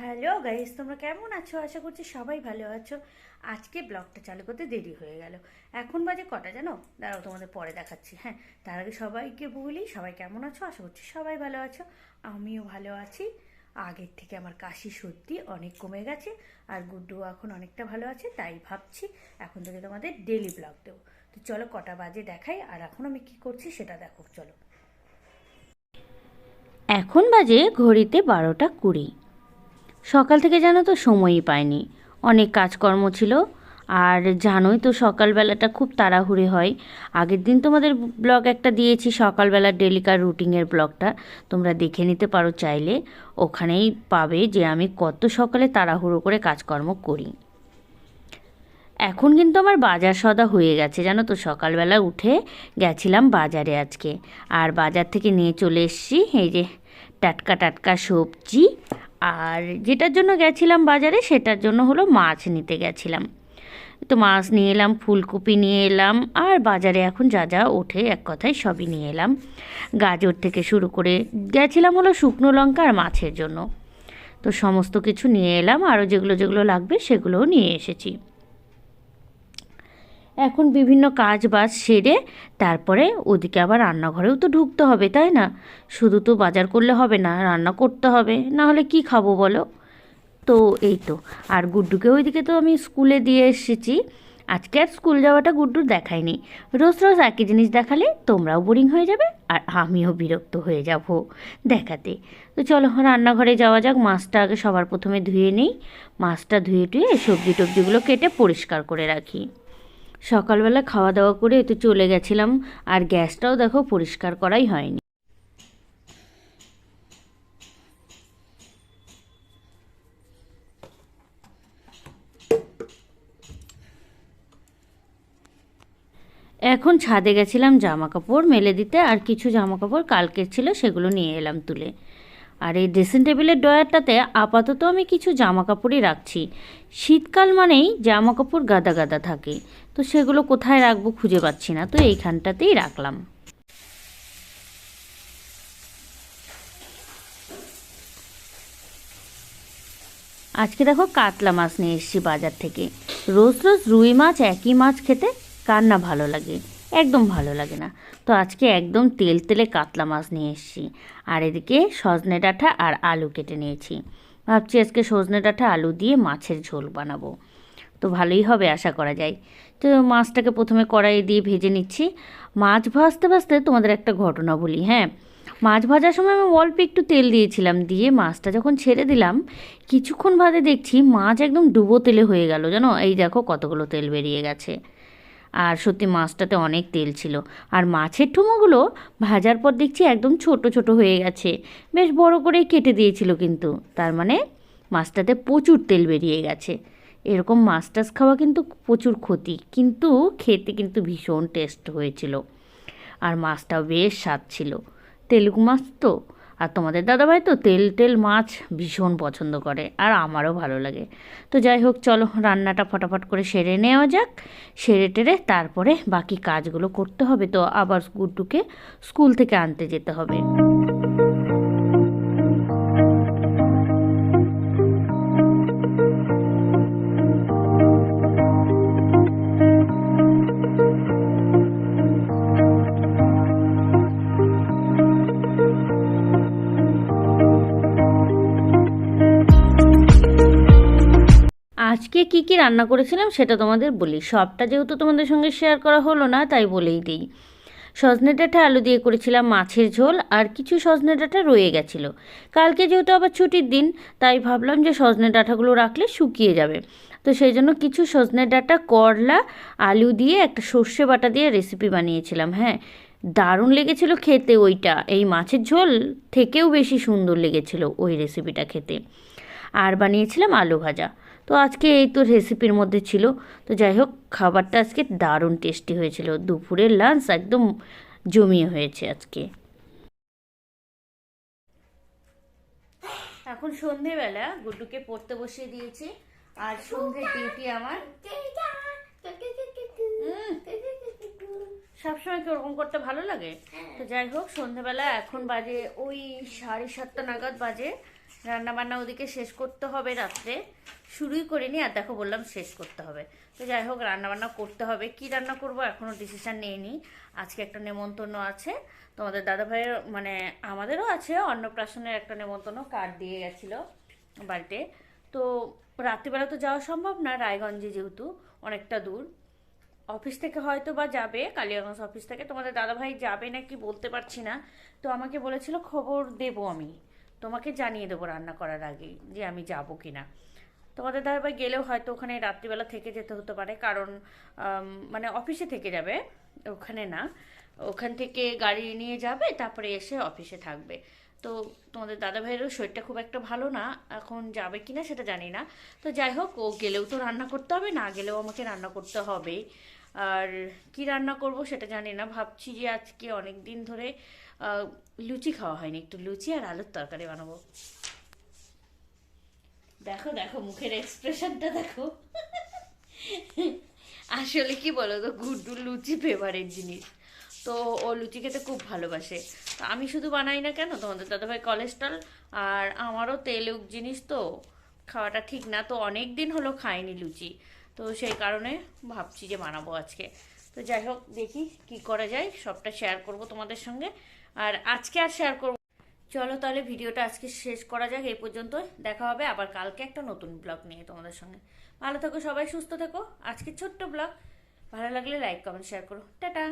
Hello guys, তোমরা কেমন আছো? আশা করছি সবাই ভালো আছো। আজকে ব্লগটা চালু করতে দেরি হয়ে গেল। এখন বাজে কটা জানো? দাঁড়াও, তোমাদের পরে দেখাচ্ছি। হ্যাঁ তার আগে সবাইকে বলি, সবাই কেমন আছো? আশা করছি সবাই ভালো আছো। আমিও ভালো আছি। আগের থেকে আমার কাশি সত্যি অনেক কমে গেছে আর গুড্ডু এখন অনেকটা ভালো আছে, তাই ভাবছি এখন থেকে তোমাদের ডেলি ব্লগ দেবো। তো চলো, কটা বাজে দেখাই আর এখন আমি কি করছি সেটা দেখো, চলো। এখন বাজে ঘড়িতে বারোটা কুড়ি। সকাল থেকে জানো তো সময়ই পাইনি। অনেক কাজকর্ম ছিল। আর জানোই তো সকালবেলাটা খুব তাড়াহুড়ি হয়। আগের দিন তোমাদের ব্লগ একটা দিয়েছি, সকালবেলা ডেলিকার রুটিনের ব্লগটা। তোমরা দেখে নিতে পারো চাইলে। ওখানেই পাবে যে আমি কত সকালে তাড়াহুড়ো করে কাজকর্ম করি। এখন কিন্তু আমার বাজার সদা হয়ে গেছে, জানো তো? সকালবেলা উঠে গেছিলাম বাজারে আজকে। আর বাজার থেকে নিয়ে চলে এসেছি, এই যে টাটকা টাটকা সবজি আর যেটার জন্য গেছিলাম বাজারে, সেটার জন্য হলো মাছ নিতে গেছিলাম। তো মাছ নিয়ে এলাম, ফুলকপি নিয়ে এলাম, আর বাজারে এখন যা যা ওঠে, এক কথায় সবই নিয়ে এলাম। গাজর থেকে শুরু করে গেছিলাম হলো শুকনো লঙ্কা আর মাছের জন্য। তো সমস্ত কিছু নিয়ে এলাম, আরও যেগুলো যেগুলো লাগবে সেগুলোও নিয়ে এসেছি। এখন বিভিন্ন কাজ বাজ সেরে তারপরে ওদিকে আবার রান্নাঘরেও তো ঢুকতে হবে, তাই না? শুধু তো বাজার করলে হবে না, রান্না করতে হবে, না হলে কি খাব বলো? তো এই তো, আর গুড্ডুকে ওইদিকে তো আমি স্কুলে দিয়ে এসেছি। আজকে আর স্কুল যাওয়াটা গুড্ডুর দেখায়নি। রোজ রোজ একই জিনিস দেখালে তোমরাও বোরিং হয়ে যাবে আর আমিও বিরক্ত হয়ে যাব দেখাতে। তো চলো রান্নাঘরে যাওয়া যাক, মাছটা আগে সবার প্রথমে ধুয়ে নিই। মাছটা ধুয়ে টুয়ে সবজি টবজিগুলো কেটে পরিষ্কার করে রাখি। সকালবেলা খাওয়া দাওয়া করে তো চলে গেছিলাম, আর গ্যাসটাও দেখো পরিষ্কার করাই হয়নি। এখন ছাদে গেছিলাম জামা কাপড় মেলে দিতে, আর কিছু জামা কাপড় কালকের ছিল সেগুলো নিয়ে এলাম তুলে। আর এই ড্রেসিং টেবিলের ড্রয়ারটাতে আপাতত আমি কিছু জামা কাপড়ই রাখছি। শীতকাল মানেই জামা কাপড় গাদা গাদা থাকে। তো সেগুলো কোথায় রাখব খুঁজে পাচ্ছি না। তো এইখানটাতেই রাখলাম। আজকে দেখো কাতলা মাছ নিয়ে এসেছি বাজার থেকে। রোজ রোজ রুই মাছ, একই মাছ খেতে কার না ভালো লাগে? একদম ভালো লাগে না। তো আজকে একদম তেল তেলে কাতলা মাছ নিয়ে এসেছি। আর এদিকে সজনে ডাঁটা আর আলু কেটে নিয়েছি। ভাবছি আজকে সজনে ডাঁটা, আলু দিয়ে মাছের ঝোল বানাবো। তো ভালোই হবে আশা করা যায়। তো মাছটাকে প্রথমে কড়াই দিয়ে ভেজে নিচ্ছি। মাছ ভাজতে ভাজতে তোমাদের একটা ঘটনা বলি হ্যাঁ? মাছ ভাজার সময় আমি অল্প একটু তেল দিয়েছিলাম দিয়ে মাছটা যখন ছেড়ে দিলাম, কিছুক্ষণ বাদে দেখছি মাছ একদম ডুবো তেলে হয়ে গেল। জানো? এই দেখো কতগুলো তেল বেরিয়ে গেছে। আর সত্যি মাছটাতে অনেক তেল ছিল। আর মাছের ঠুমোগুলো ভাজার পর দেখছি একদম ছোট ছোট হয়ে গেছে। বেশ বড় করেই কেটে দিয়েছিল কিন্তু। তার মানে মাছটাতে প্রচুর তেল বেরিয়ে গেছে। এরকম মাছ টাছ খাওয়া কিন্তু প্রচুর ক্ষতি। কিন্তু খেতে কিন্তু ভীষণ টেস্ট হয়েছিল। আর মাছটাও বেশ স্বাদ ছিল। তেলুগু মাছ তো আর তোমাদের দাদাভাই তো তেল তেল মাছ ভীষণ পছন্দ করে আর আমারও ভালো লাগে। তো যাই হোক, চলো রান্নাটা ফটাফট করে সেরে নেওয়া যাক। সেরে টেরে তারপরে বাকি কাজগুলো করতে হবে, তো আবার গুড্ডুকে স্কুল থেকে আনতে যেতে হবে। আজকে কি কি রান্না করেছিলাম সেটা তোমাদের বলি। সবটা যেহেতু তোমাদের সঙ্গে শেয়ার করা হলো না, তাই বলেই দিই। সজনে ডাঁটা আলু দিয়ে করেছিলাম মাছের ঝোল, আর কিছু সজনে ডাঁটা রয়ে গেছিল। কালকে যেহেতু আবার ছুটির দিন, তাই ভাবলাম যে সজনে ডাঁটাগুলো রাখলে শুকিয়ে যাবে। তো সেই জন্য কিছু সজনে ডাঁটা, করলা, আলু দিয়ে একটা সর্ষে বাটা দিয়ে রেসিপি বানিয়েছিলাম হ্যাঁ। দারুণ লেগেছিল খেতে ওইটা। এই মাছের ঝোল থেকেও বেশি সুন্দর লেগেছিল ওই রেসিপিটা খেতে। আর বানিয়েছিলাম আলু ভাজা। তো আজকে এই তো রেসিপির মধ্যে ছিল। তো যাই হোক, খাবারটা আজকে দারুণ টেস্টি হয়েছিল। দুপুরের লাঞ্চ একদম জমিয়ে হয়েছে আজকে। এখন সন্ধেবেলা গুড্ডুকে পড়তে বসিয়ে দিয়েছি। আর সন্ধ্যের ডিউটি আমার। সবসময় কি ওরকম করতে ভালো লাগে? তো যাই হোক সন্ধ্যেবেলা এখন বাজে ওই সাড়ে সাতটা নাগাদ বাজে। রান্না বান্না ওদিকে শেষ করতে হবে রাত্রে। শুরুই করিনি আর দেখো বললাম শেষ করতে হবে। তো যাই হোক রান্না বান্না করতে হবে। কি রান্না করব এখনও ডিসিশন নিইনি। আজকে একটা নেমন্তন্ন আছে। তোমাদের দাদা ভাইয়ের মানে আমাদেরও আছে, অন্নপ্রাশনের একটা নেমন্তন্ন কার্ড দিয়ে গেছিল বাড়িতে। তো রাত্রিবেলা তো যাওয়া সম্ভব না, রায়গঞ্জে যেহেতু অনেকটা দূর। অফিস থেকে হয়তো বা যাবে, কালিয়াগঞ্জ অফিস থেকে। তোমাদের দাদাভাই যাবে নাকি বলতে পারছি না। তো আমাকে বলেছিল খবর দেবো আমি। তোমাকে জানিয়ে দেবো রান্না করার আগেই যে আমি যাব কি না তোমাদের দাদাভাই গেলেও হয়তো ওখানে রাত্রিবেলা থেকে যেতে হতে পারে, কারণ মানে অফিসে থেকে যাবে, ওখানে না। ওখান থেকে গাড়ি নিয়ে যাবে, তারপরে এসে অফিসে থাকবে। তো তোমাদের দাদা ভাইয়েরও শরীরটা খুব একটা ভালো না, এখন যাবে কিনা সেটা জানি না। তো যাই হোক, ও গেলেও তো রান্না করতে হবে, না গেলেও আমাকে রান্না করতে হবে। আর কি রান্না করব সেটা জানি না, ভাবছি যে আজকে অনেক দিন ধরে লুচি খাওয়া হয়নি, একটু লুচি আর আলুর তরকারি বানাবো। দেখো দেখো, মুখের এক্সপ্রেশনটা দেখো। আসলে কি বলো তো গুড্ডু লুচি ফেভারিট জিনিস। তো ও লুচি খেতে খুব ভালোবাসে। তো আমি শুধু বানাই না কেন, তোমাদের দাদাভাই কোলেস্ট্রল আর আমারও তেলুক জিনিস তো, খাওয়াটা ঠিক না। তো অনেক দিন হলো খাইনি লুচি। তো সেই কারণে ভাবছি যে বানাবো আজকে। তো যাই হোক, দেখি কি করা যায়। সবটা শেয়ার করব তোমাদের সঙ্গে। আর আজকে আর শেয়ার করব চলো তাহলে ভিডিওটা আজকে শেষ করা যাক, এই পর্যন্ত দেখা হবে আবার কালকে একটা নতুন ব্লগ নিয়ে তোমাদের সঙ্গে। ভালো থেকো সবাই, সুস্থ থেকো। আজকে ছোট্ট ব্লগ ভালো লাগলে লাইক কমেন্ট শেয়ার করো। টাটা!